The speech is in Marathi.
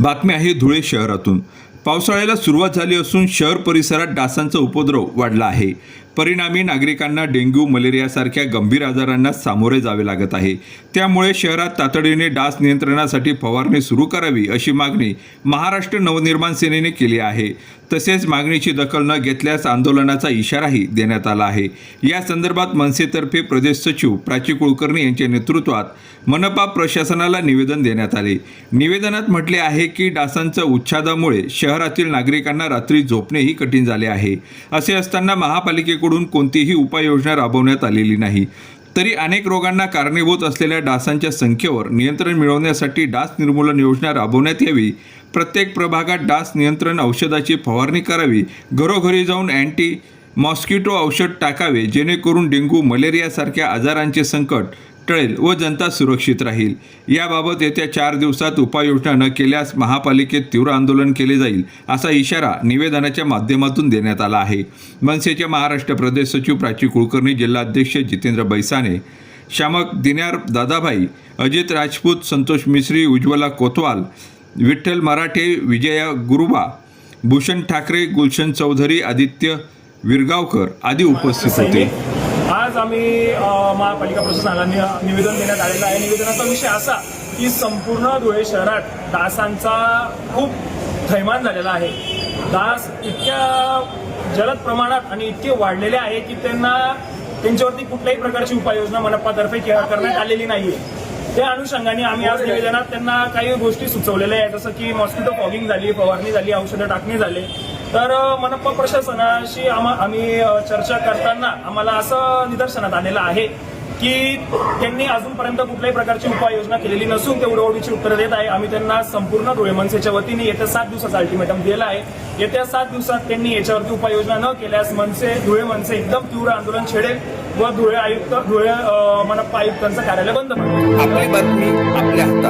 बातमी आहे धुळे शहरातून. पावसाळ्याला सुरुवात झाली असून शहर परिसरात डासांचा उपद्रव वाढला आहे. परिणामी नागरिकांना डेंग्यू मलेरियासारख्या गंभीर आजारांना सामोरे जावे लागत आहे. त्यामुळे शहरात तातडीने डास नियंत्रणासाठी फवारणी सुरू करावी अशी मागणी महाराष्ट्र नवनिर्माण सेनेने केली आहे. तसेच मागणीची दखल न घेतल्यास आंदोलनाचा इशाराही देण्यात आला आहे. या संदर्भात मनसेतर्फे प्रदेश सचिव प्राची कुलकर्णी यांच्या नेतृत्वात मनपा प्रशासनाला निवेदन देण्यात आले. निवेदनात म्हटले आहे की डासांच्या उच्छादामुळे शहरातील नागरिकांना रात्री झोपणेही कठीण झाले आहे. असे असताना महापालिकेकडून कोणतीही उपाययोजना राबवण्यात आलेली नाही. तरी अनेक रोगांना कारणीभूत असलेल्या डासांच्या संख्येवर नियंत्रण मिळवण्यासाठी डास निर्मूलन योजना राबवण्यात यावी. प्रत्येक प्रभागात डास नियंत्रण औषधाची फवारणी करावी. घरोघरी जाऊन अँटी मॉस्किटो औषध टाकावे जेणेकरून डेंग्यू मलेरियासारख्या आजारांचे संकट टळेल व जनता सुरक्षित राहील. याबाबत येत्या चार दिवसात उपाययोजना न केल्यास महापालिकेत तीव्र आंदोलन केले जाईल असा इशारा निवेदनाच्या माध्यमातून देण्यात आला आहे. मनसेच्या महाराष्ट्र प्रदेश सचिव प्राची कुलकर्णी जिल्हाध्यक्ष जितेंद्र बैसाने श्यामक दिन्यार दादाभाई अजित राजपूत संतोष मिश्री उज्ज्वला कोतवाल विठ्ठल मराठे विजया गुरुबा भूषण ठाकरे गुलशन चौधरी आदित्य विरगावकर आदी उपस्थित होते. आज आम्ही महापालिका प्रशासनाला निवेदन देण्यात आलेलं आहे. निवेदनाचा विषय असा की संपूर्ण धुळे शहरात डासांचा खूप थैमान झालेला आहे. डास इतक्या जलद प्रमाणात आणि इतके वाढलेले आहे की त्यांना त्यांच्यावरती कुठल्याही प्रकारची उपाययोजना मनपातर्फे करण्यात आलेली नाहीये. त्या अनुषंगाने आम्ही आज निवेदनात त्यांना काही गोष्टी सुचवलेल्या आहेत. जसं की मॉस्किटो फॉगिंग झाली फवारणी झाली औषधं टाकणे झाले. तर मनप्पा मनपा प्रशासनाशी आम्हा आम्ही चर्चा करताना आम्हाला असं निदर्शनात आलेलं आहे की त्यांनी अजूनपर्यंत कुठल्याही प्रकारची उपाययोजना केलेली नसून ते उडवडीची उत्तरं देत आहे. आम्ही त्यांना संपूर्ण धुळे मनसेच्या वतीने येत्या सात दिवसाचा अल्टिमेटम दिला आहे. येत्या सात दिवसात त्यांनी याच्यावरती उपाययोजना न केल्यास मनसे धुळे मनसे एकदम तीव्र आंदोलन छेडेल व धुळे आयुक्त धुळे मनप्पा मनपा आयुक्तांचं कार्यालय बंद आपली बातमी आपल्या हातात.